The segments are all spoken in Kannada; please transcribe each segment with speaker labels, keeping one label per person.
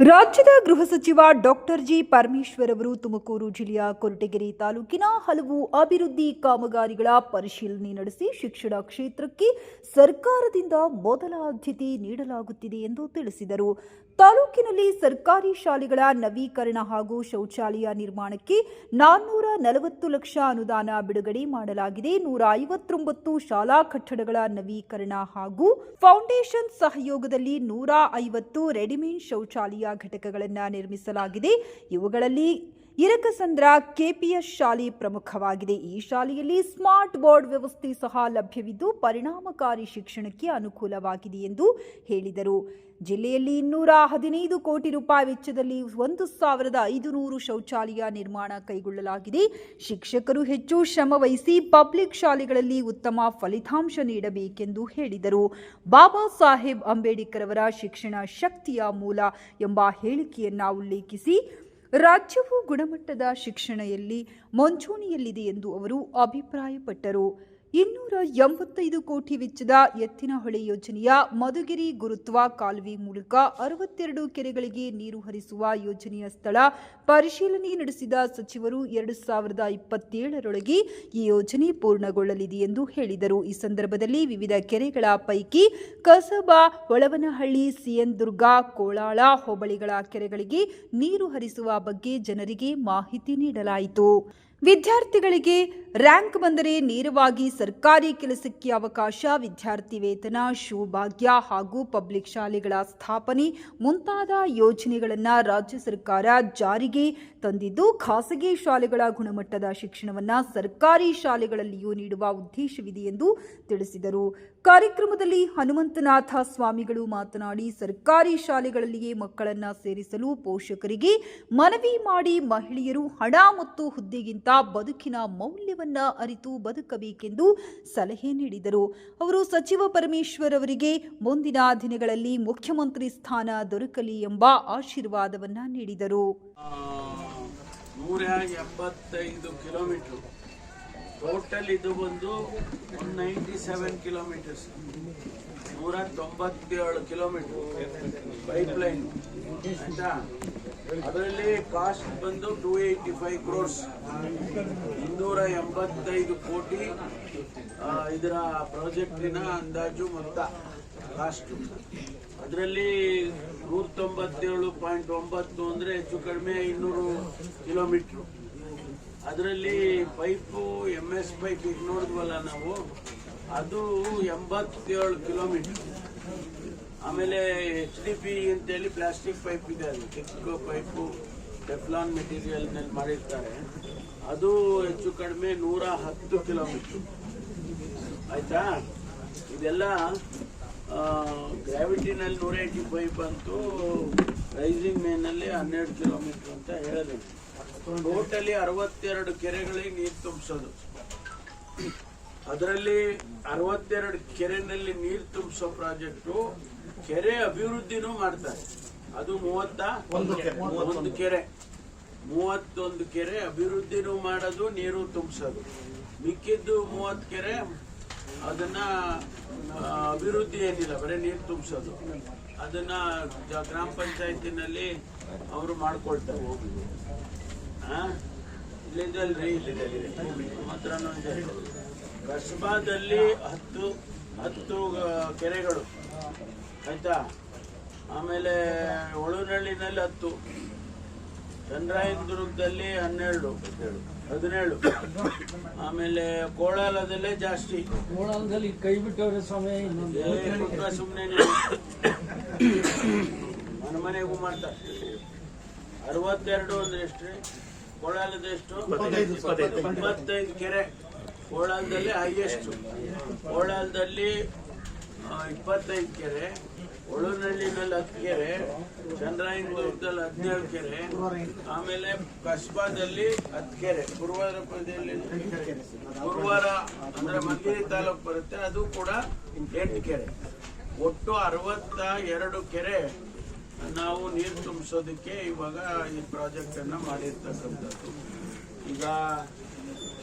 Speaker 1: ರಾಜ್ಯದ ಗೃಹ ಸಚಿವ ಡಾಕ್ಟರ್ ಜಿ ಪರಮೇಶ್ವರ್ ಅವರು ತುಮಕೂರು ಜಿಲ್ಲೆಯ ಕೊರಟಗೆರೆ ತಾಲೂಕಿನ ಹಲವು ಅಭಿವೃದ್ಧಿ ಕಾಮಗಾರಿಗಳ ಪರಿಶೀಲನೆ ನಡೆಸಿ ಶಿಕ್ಷಣ ಕ್ಷೇತ್ರಕ್ಕೆ ಸರ್ಕಾರದಿಂದ ಮೊದಲ ಆದ್ಯತೆ ನೀಡಲಾಗುತ್ತಿದೆ ಎಂದು ತಿಳಿಸಿದರು. ತಾಲೂಕಿನಲ್ಲಿ ಸರ್ಕಾರಿ ಶಾಲೆಗಳ ನವೀಕರಣ ಹಾಗೂ ಶೌಚಾಲಯ ನಿರ್ಮಾಣಕ್ಕೆ ನಾನ್ನೂರ ನಲವತ್ತು ಲಕ್ಷ ಅನುದಾನ ಬಿಡುಗಡೆ ಮಾಡಲಾಗಿದೆ. ನೂರ ಐವತ್ತೊಂಬತ್ತು ಶಾಲಾ ಕಟ್ಟಡಗಳ ನವೀಕರಣ ಹಾಗೂ ಫೌಂಡೇಶನ್ ಸಹಯೋಗದಲ್ಲಿ ನೂರ ಐವತ್ತು ರೆಡಿಮೇಡ್ ಶೌಚಾಲಯ ಘಟಕಗಳನ್ನು ನಿರ್ಮಿಸಲಾಗಿದೆ. ಇವುಗಳಲ್ಲಿ ಇರಕಸಂದ್ರ ಕೆಪಿಎಸ್ ಶಾಲೆ ಪ್ರಮುಖವಾಗಿದೆ. ಈ ಶಾಲೆಯಲ್ಲಿ ಸ್ಮಾರ್ಟ್ ಬೋರ್ಡ್ ವ್ಯವಸ್ಥೆ ಸಹ ಲಭ್ಯವಿದ್ದು ಪರಿಣಾಮಕಾರಿ ಶಿಕ್ಷಣಕ್ಕೆ ಅನುಕೂಲವಾಗಿದೆ ಎಂದು ಹೇಳಿದರು. ಜಿಲ್ಲೆಯಲ್ಲಿ ಇನ್ನೂರ ಹದಿನೈದು ಕೋಟಿ ರೂಪಾಯಿ ವೆಚ್ಚದಲ್ಲಿ ಒಂದು ಸಾವಿರದ ಐದುನೂರು ಶೌಚಾಲಯ ನಿರ್ಮಾಣ ಕೈಗೊಳ್ಳಲಾಗಿದೆ. ಶಿಕ್ಷಕರು ಹೆಚ್ಚು ಶ್ರಮ ವಹಿಸಿ ಪಬ್ಲಿಕ್ ಶಾಲೆಗಳಲ್ಲಿ ಉತ್ತಮ ಫಲಿತಾಂಶ ನೀಡಬೇಕೆಂದು ಹೇಳಿದರು. ಬಾಬಾ ಸಾಹೇಬ್ ಅಂಬೇಡ್ಕರ್ ಅವರ ಶಿಕ್ಷಣ ಶಕ್ತಿಯ ಮೂಲ ಎಂಬ ಹೇಳಿಕೆಯನ್ನು ಉಲ್ಲೇಖಿಸಿ ರಾಜ್ಯವು ಗುಣಮಟ್ಟದ ಶಿಕ್ಷಣದಲ್ಲಿ ಮುಂಚೂಣಿಯಲ್ಲಿದೆ ಎಂದು ಅವರು ಅಭಿಪ್ರಾಯಪಟ್ಟರು. ಇನ್ನೂರ ಎಂಬತ್ತೈದು ಕೋಟಿ ವೆಚ್ಚದ ಎತ್ತಿನಹೊಳೆ ಯೋಜನೆಯ ಮಧುಗಿರಿ ಗುರುತ್ವ ಕಾಲುವೆ ಮೂಲಕ ಅರವತ್ತೆರಡು ಕೆರೆಗಳಿಗೆ ನೀರು ಹರಿಸುವ ಯೋಜನೆಯ ಸ್ಥಳ ಪರಿಶೀಲನೆ ನಡೆಸಿದ ಸಚಿವರು ಎರಡು ಸಾವಿರದ ಇಪ್ಪತ್ತೇಳರೊಳಗೆ ಈ ಯೋಜನೆ ಪೂರ್ಣಗೊಳ್ಳಲಿದೆ ಎಂದು ಹೇಳಿದರು. ಈ ಸಂದರ್ಭದಲ್ಲಿ ವಿವಿಧ ಕೆರೆಗಳ ಪೈಕಿ ಕಸಬಾ ಒಳವನಹಳ್ಳಿ ಸಿಎನ್ ದುರ್ಗ ಕೋಳಾಳ ಹೋಬಳಿಗಳ ಕೆರೆಗಳಿಗೆ ನೀರು ಹರಿಸುವ ಬಗ್ಗೆ ಜನರಿಗೆ ಮಾಹಿತಿ ನೀಡಲಾಯಿತು. ವಿದ್ಯಾರ್ಥಿಗಳಿಗೆ ರ್ಯಾಂಕ್ ಬಂದರೆ ನೇರವಾಗಿ ಸರ್ಕಾರಿ ಕೆಲಸಕ್ಕೆ ಅವಕಾಶ ವಿದ್ಯಾರ್ಥಿ ವೇತನ ಶೂಭಾಗ್ಯ ಹಾಗೂ ಪಬ್ಲಿಕ್ ಶಾಲೆಗಳ ಸ್ಥಾಪನೆ ಮುಂತಾದ ಯೋಜನೆಗಳನ್ನು ರಾಜ್ಯ ಸರ್ಕಾರ ಜಾರಿಗೆ ತಂದಿದ್ದು, ಖಾಸಗಿ ಶಾಲೆಗಳ ಗುಣಮಟ್ಟದ ಶಿಕ್ಷಣವನ್ನು ಸರ್ಕಾರಿ ಶಾಲೆಗಳಲ್ಲಿಯೂ ನೀಡುವ ಉದ್ದೇಶವಿದೆ ಎಂದು ತಿಳಿಸಿದರು. ಕಾರ್ಯಕ್ರಮದಲ್ಲಿ ಹನುಮಂತನಾಥ ಸ್ವಾಮಿಗಳು ಮಾತನಾಡಿ, ಸರ್ಕಾರಿ ಶಾಲೆಗಳಲ್ಲಿಯೇ ಮಕ್ಕಳನ್ನು ಸೇರಿಸಲು ಪೋಷಕರಿಗೆ ಮನವಿ ಮಾಡಿ ಮಹಿಳೆಯರು ಹಣ ಮತ್ತು ಹುದ್ದೆಗಿಂತ ಬದುಕಿನ ಮೌಲ್ಯವನ್ನ ಅರಿತು ಬದುಕಬೇಕೆಂದು ಸಲಹೆ ನೀಡಿದರು. ಅವರು ಸಚಿವ ಪರಮೇಶ್ವರ್ ಅವರಿಗೆ ಮುಂದಿನ ದಿನಗಳಲ್ಲಿ ಮುಖ್ಯಮಂತ್ರಿ ಸ್ಥಾನ ದೊರಕಲಿ ಎಂಬ ಆಶೀರ್ವಾದವನ್ನ ನೀಡಿದರು.
Speaker 2: ಟೋಟಲ್ ಇದು ಬಂದು ಒನ್ ನೈಂಟಿ ಸೆವೆನ್ ಕಿಲೋಮೀಟರ್ಸ್. ನೂರ ತೊಂಬತ್ತೇಳು ಕಿಲೋಮೀಟರ್ ಪೈಪ್ ಲೈನ್ ಆಯ್ತಾ? ಅದರಲ್ಲಿ ಕಾಸ್ಟ್ ಬಂದು ಟೂ ಏಯ್ಟಿ ಫೈವ್ ಕ್ರೋರ್ಸ್ ಇನ್ನೂರ ಎಂಬತ್ತೈದು ಕೋಟಿ ಇದರ ಪ್ರಾಜೆಕ್ಟಿನ ಅಂದಾಜು ಮೊತ್ತ ಕಾಸ್ಟ್ ಅದರಲ್ಲಿ ನೂರ ತೊಂಬತ್ತೇಳು ಪಾಯಿಂಟ್ ಒಂಬತ್ತು ಅಂದರೆ ಹೆಚ್ಚು ಕಡಿಮೆ ಇನ್ನೂರು ಕಿಲೋಮೀಟ್ರು. ಅದರಲ್ಲಿ ಪೈಪು ಎಂ ಎಸ್ ಪೈಪ್ ಈಗ ನೋಡಿದ್ವಲ್ಲ ನಾವು? ಅದು ಎಂಬತ್ತೇಳು ಕಿಲೋಮೀಟರ್ ಆಮೇಲೆ ಎಚ್ ಡಿ ಪಿ ಅಂತೇಳಿ ಪ್ಲಾಸ್ಟಿಕ್ ಪೈಪ್ ಇದೆ ಅದು. ಚಿಕ್ಕ ಪೈಪು ಟೆಫ್ಲಾನ್ ಮೆಟೀರಿಯಲ್ನಲ್ಲಿ ಮಾಡಿರ್ತಾರೆ. ಅದು ಹೆಚ್ಚು ಕಡಿಮೆ ನೂರ ಹತ್ತು ಕಿಲೋಮೀಟರ್ ಆಯ್ತಾ? ಇದೆಲ್ಲ ಗ್ರಾವಿಟಿನಲ್ಲಿ ನೂರ ಏಯ್ಟಿ ಪೈಪ್ ಬಂತು. ರೈಸಿಂಗ್ ಮೇನಲ್ಲಿ ಹನ್ನೆರಡು ಕಿಲೋಮೀಟರ್ ಅಂತ ಹೇಳಿದೆ. ಟೋಟಲಿ ಅರವತ್ತೆರಡು ಕೆರೆಗಳಿಗೆ ನೀರು ತುಂಬಿಸೋದು. ಅದರಲ್ಲಿ ಅರವತ್ತೆರಡು ಕೆರೆನಲ್ಲಿ ನೀರು ತುಂಬಿಸೋ ಪ್ರಾಜೆಕ್ಟು ಕೆರೆ ಅಭಿವೃದ್ಧಿನೂ ಮಾಡ್ತಾರೆ. ಅದು ಮೂವತ್ತ? ಒಂದು ಕೆರೆ. ಮೂವತ್ತೊಂದು ಕೆರೆ. ಅಭಿವೃದ್ಧಿನೂ ಮಾಡೋದು ನೀರು ತುಂಬಿಸೋದು. ಮಿಕ್ಕಿದ್ದು ಮೂವತ್ತು ಕೆರೆ ಅದನ್ನ ಅಭಿವೃದ್ಧಿ ಏನಿಲ್ಲ ಬರೀ ನೀರು ತುಂಬಿಸೋದು. ಅದನ್ನ ಗ್ರಾಮ ಪಂಚಾಯತಿನಲ್ಲಿ ಅವರು ಮಾಡ್ಕೊಳ್ತಾರೆ. ಆ? ಇಲ್ಲಿದಲ್ರಿ ಇಲ್ಲಿ ಮಾತ್ರ ಕಸ್ಬಾದಲ್ಲಿ ಹತ್ತು ಹತ್ತು ಕೆರೆಗಳು. ಆಯ್ತಾ? ಆಮೇಲೆ ಒಳನಳ್ಳಿನಲ್ಲಿ ಹತ್ತು. ಚಂದ್ರಾಯನದುರ್ಗದಲ್ಲಿ ಹನ್ನೆರಡು ಹದಿನೇಳು. ಆಮೇಲೆ ಕೋಳಾಲದಲ್ಲೇ ಜಾಸ್ತಿ.
Speaker 3: ಕೋಳಾಲದಲ್ಲಿ ಕೈ ಬಿಟ್ಟವ್ರೆ ಸಮಯ ಸುಮ್ಮನೆ
Speaker 2: ನನ್ನ ಕುತ್ಕ ಸುಮ್ನೆ ಮನೆ ಮನೆಗೂ ಮಾಡ್ತಾರೆ ಅರವತ್ತೆರಡು ಅಂದ್ರೆ ಎಷ್ಟ್ರಿ ಕೋಳಾಲದ ಎಷ್ಟು? ಇಪ್ಪತ್ತೈದು ಕೆರೆ. ಕೋಳಾಲದಲ್ಲಿ ಹೈಯೆಸ್ಟ್ ಕೋಳಾಲದಲ್ಲಿ ಇಪ್ಪತ್ತೈದು ಕೆರೆ ಒಳನಳ್ಳಿನಲ್ಲಿ ಹತ್ತು ಕೆರೆ ಚಂದ್ರಾಯನದುರ್ಗದಲ್ಲಿ ಹದಿನೇಳು ಕೆರೆ, ಆಮೇಲೆ ಕಸ್ಬಾದಲ್ಲಿ ಹತ್ತು ಕೆರೆ ಗುರುವಾರ ಗುರುವಾರ ಅಂದ್ರೆ ಮಂದಿರಿ ತಾಲೂಕು ಬರುತ್ತೆ, ಅದು ಕೂಡ ಎಂಟು ಕೆರೆ. ಒಟ್ಟು ಅರವತ್ತ ಎರಡು ಕೆರೆ ನಾವು ನೀರು ತುಂಬಿಸೋದಕ್ಕೆ ಇವಾಗ ಈ ಪ್ರಾಜೆಕ್ಟ್ ಅನ್ನ ಮಾಡಿರ್ತಕ್ಕಂಥದ್ದು. ಈಗ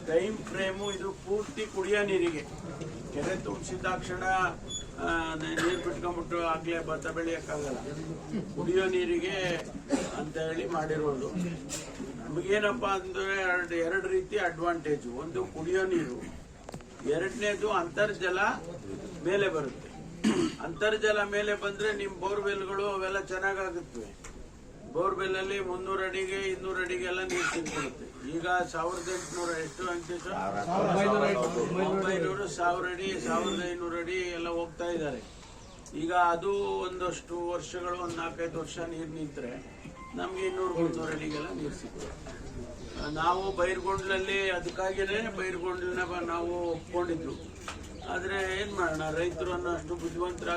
Speaker 2: ಟೈಮ್ ಫ್ರೇಮು ಇದು ಪೂರ್ತಿ ಕುಡಿಯೋ ನೀರಿಗೆ. ಕೆರೆ ತುಂಬಿಸಿದ ತಕ್ಷಣ ಆ, ನೀರು ಬಿಟ್ಕೊಂಡ್ಬಿಟ್ಟು ಆಗ್ಲೇ ಭತ್ತ ಬೆಳೆಯೋಕ್ಕಾಗಲ್ಲ. ಕುಡಿಯೋ ನೀರಿಗೆ ಅಂತ ಹೇಳಿ ಮಾಡಿರೋದು. ನಮಗೇನಪ್ಪ ಅಂದ್ರೆ ಎರಡು ಎರಡು ರೀತಿ ಅಡ್ವಾಂಟೇಜು ಒಂದು ಕುಡಿಯೋ ನೀರು ಎರಡನೇದು ಅಂತರ್ಜಲ ಮೇಲೆ ಬರುತ್ತೆ. ಅಂತರ್ಜಲ ಮೇಲೆ ಬಂದ್ರೆ ನಿಮ್ಮ ಬೋರ್ವೆಲ್ಗಳು ಅವೆಲ್ಲ ಚೆನ್ನಾಗಾಗುತ್ತವೆ ಬೋರ್ವೆಲ್ ಅಲ್ಲಿ ಮುನ್ನೂರು ಅಡಿಗೆ ಇನ್ನೂರು ಅಡಿಗೆ ಎಲ್ಲ ನೀರು ಸಿಕ್ಬಿಡುತ್ತೆ ಈಗ ಸಾವಿರದ ಎಂಟುನೂರ ಎಷ್ಟು ಒಂಬೈನೂರು ಸಾವಿರ ಅಡಿ ಸಾವಿರದ ಐನೂರು ಅಡಿ ಎಲ್ಲ ಹೋಗ್ತಾ ಇದ್ದಾರೆ. ಈಗ ಅದು ಒಂದಷ್ಟು ವರ್ಷಗಳು ಒಂದು ನಾಲ್ಕೈದು ವರ್ಷ ನೀರು ನಿಂತರೆ ನಮ್ಗೆ ಇನ್ನೂರು ಮುನ್ನೂರು ಅಡಿಗೆಲ್ಲ ನೀರು ಸಿಗ್ತದೆ. ನಾವು ಬೈರ್ಗೊಂಡ್ಲಲ್ಲಿ ಅದಕ್ಕಾಗಿನೇ ಬೈರ್ಗೊಂಡ್ಲನ್ನ ನಾವು ಒಪ್ಕೊಂಡಿದ್ದು. ಆದರೆ ಏನು ಮಾಡೋಣ ರೈತರು ಅನ್ನೋ ಅಷ್ಟು ಬುದ್ಧಿವಂತರ